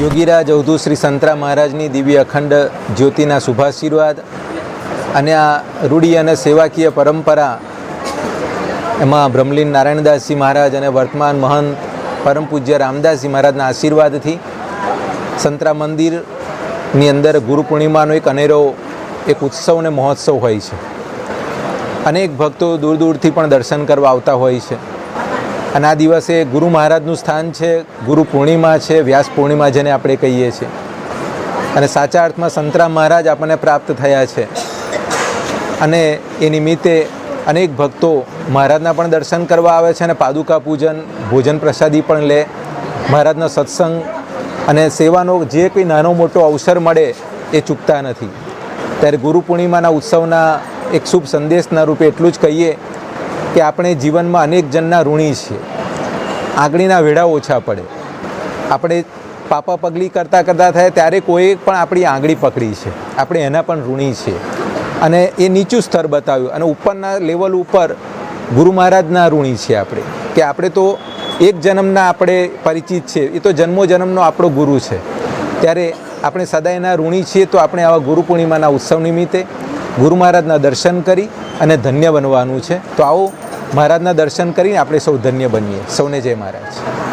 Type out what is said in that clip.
યોગીરાજ અવધુ શ્રી સંતરા મહારાજની દિવ્ય અખંડ જ્યોતિના શુભાશીર્વાદ અને આ રૂઢી અને સેવાકીય પરંપરા એમાં બ્રહ્મલીન નારાયણદાસજી મહારાજ અને વર્તમાન મહંત પરમ પૂજ્ય રામદાસજી મહારાજના આશીર્વાદથી સંતરા મંદિરની અંદર ગુરુ પૂર્ણિમાનો એક અનેરો એક ઉત્સવ અને મહોત્સવ હોય છે. અનેક ભક્તો દૂર દૂરથી પણ દર્શન કરવા આવતા હોય છે. અને આ દિવસે ગુરુ મહારાજનું સ્થાન છે, ગુરુ પૂર્ણિમા છે, વ્યાસ પૂર્ણિમા જેને આપણે કહીએ છીએ. અને સાચા અર્થમાં સંતરામ મહારાજ આપણને પ્રાપ્ત થયા છે. અને એ નિમિત્તે અનેક ભક્તો મહારાજના પણ દર્શન કરવા આવે છે અને પાદુકા પૂજન, ભોજન પ્રસાદી પણ લે. મહારાજનો સત્સંગ અને સેવાનો જે કંઈ નાનો મોટો અવસર મળે એ ચૂકતા નથી. ત્યારે ગુરુ પૂર્ણિમાના ઉત્સવના એક શુભ સંદેશના રૂપે એટલું જ કહીએ કે આપણે જીવનમાં અનેક જણના ઋણી છીએ. આંગળીના વેળા ઓછા પડે. આપણે પાપા પગલી કરતાં કરતાં થાય ત્યારે કોઈ પણ આપણી આંગળી પકડી છે. આપણે એના પણ ઋણી છીએ. અને એ નીચું સ્તર બતાવ્યું. અને ઉપરના લેવલ ઉપર ગુરુ મહારાજના ઋણી છીએ આપણે. કે આપણે તો એક જન્મના આપણે પરિચિત છે. એ તો જન્મો જન્મનો આપણો ગુરુ છે. ત્યારે આપણે સદાયના ઋણી છીએ તો આપણે આવા ગુરુ પૂર્ણિમાના ઉત્સવ નિમિત્તે ગુરુ મહારાજના દર્શન કરી અને ધન્ય બનવાનું છે. તો આવો મહારાજના દર્શન કરીને આપણે સૌ ધન્ય બનીએ. સૌને જય મહારાજ.